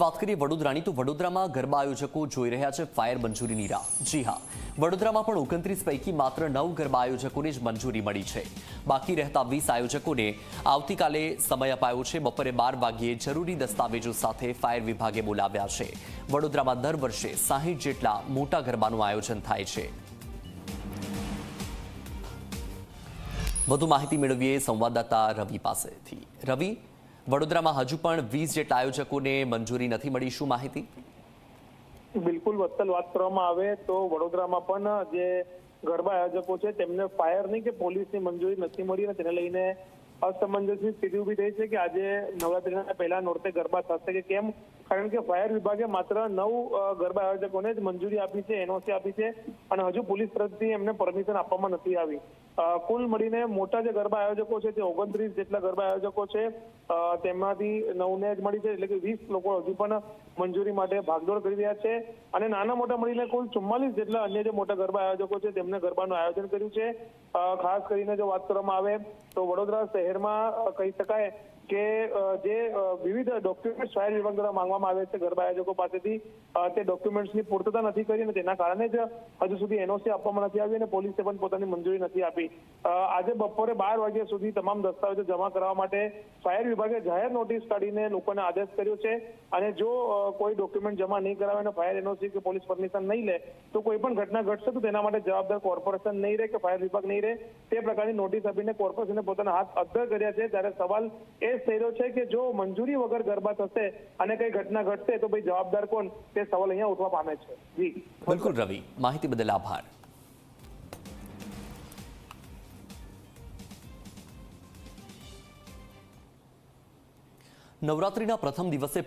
વાત કરીએ વડોદરાની, તો વડોદરામાં ગરબા આયોજકો જોઈ રહ્યા છે ફાયર મંજૂરીની રાહ. જી હા, વડોદરામાં પણ ઓગણત્રીસ પૈકી માત્ર નવ ગરબા આયોજકોને જ મંજૂરી મળી છે. બાકી રહેતા વીસ આયોજકોને આવતીકાલે સમય અપાયો છે. બપોરે બાર વાગ્યે જરૂરી દસ્તાવેજો સાથે ફાયર વિભાગે બોલાવ્યા છે. વડોદરામાં દર વર્ષે સાહીઠ જેટલા મોટા ગરબાનું આયોજન થાય છે. વધુ માહિતી મેળવીએ સંવાદદાતા રવિ પાસેથી. રવિ વડોદરામાં હજુ પણ વીસ જેટલા આયોજકોને મંજૂરી નથી મળી. શું માહિતી? બિલકુલ વત્તલ વાત કરવામાં આવે તો વડોદરામાં પણ જે ગરબા આયોજકો છે, તેમને ફાયરની કે પોલીસની મંજૂરી નથી મળી અને તેને લઈને અસમંજસની સ્થિતિ ઊભી થઈ છે કે આજે નવરાત્રીના પહેલા નોરતે ગરબા થશે કે કેમ? કારણ કે ફાયર વિભાગે માત્ર નવ ગરબા આયોજકોને જ મંજૂરી આપી છે, એનઓસી આપી છે અને હજુ પોલીસ તરફથી એમને પરમિશન આપવામાં નથી આવી. કુલ મળીને મોટા જે ગરબા આયોજકો છે તે ઓગણત્રીસ જેટલા ગરબા આયોજકો છે તેમાંથી નવને જ મળી છે એટલે કે વીસ લોકો હજુ પણ મંજૂરી માટે ભાગદોડ કરી રહ્યા છે અને નાના મોટા મળીને કુલ ચુમ્માલીસ જેટલા અન્ય જે મોટા ગરબા આયોજકો છે તેમને ગરબાનું આયોજન કર્યું છે. ખાસ કરીને જો વાત કરવામાં આવે તો વડોદરા શહેરમાં કહી શકાય કે જે વિવિધ ડોક્યુમેન્ટ ફાયર વિભાગ દ્વારા માંગવામાં આવે છે. ગરબા આયોજકો પાસેથી તે ડોક્યુમેન્ટ્સની પૂર્તતા નથી કરી અને તેના કારણે જ હજુ સુધી એનઓસી આપવામાં નથી આવી અને પોલીસે પણ પોતાની મંજૂરી નથી આપી. આજે બપોરે બાર વાગ્યા સુધી તમામ દસ્તાવેજો જમા કરવા માટે ફાયર વિભાગે જાહેર નોટિસ કાઢીને લોકોને આદેશ કર્યો છે અને જો કોઈ ડોક્યુમેન્ટ જમા નહીં કરાવે અને ફાયર એનઓસી કે પોલીસ પરમિશન નહીં લે, તો કોઈ પણ ઘટના ઘટશે તો તેના માટે જવાબદાર કોર્પોરેશન નહીં રહે કે ફાયર વિભાગ નહીં રહે. તે પ્રકારની નોટિસ આપીને કોર્પોરેશને પોતાના હાથ અદ્ધર કર્યા છે. ત્યારે સવાલ એ થઈ રહ્યો છે કે જો મંજૂરી વગર ગરબા થશે અને કઈ ઘટના ઘટશે તો ભાઈ જવાબદાર કોણ? તે સવાલ અહીંયા ઉઠવા પામે છે. જી. બિલકુલ, રવિ. માહિતી બદલ આભાર. નવરાત્રીના પ્રથમ દિવસે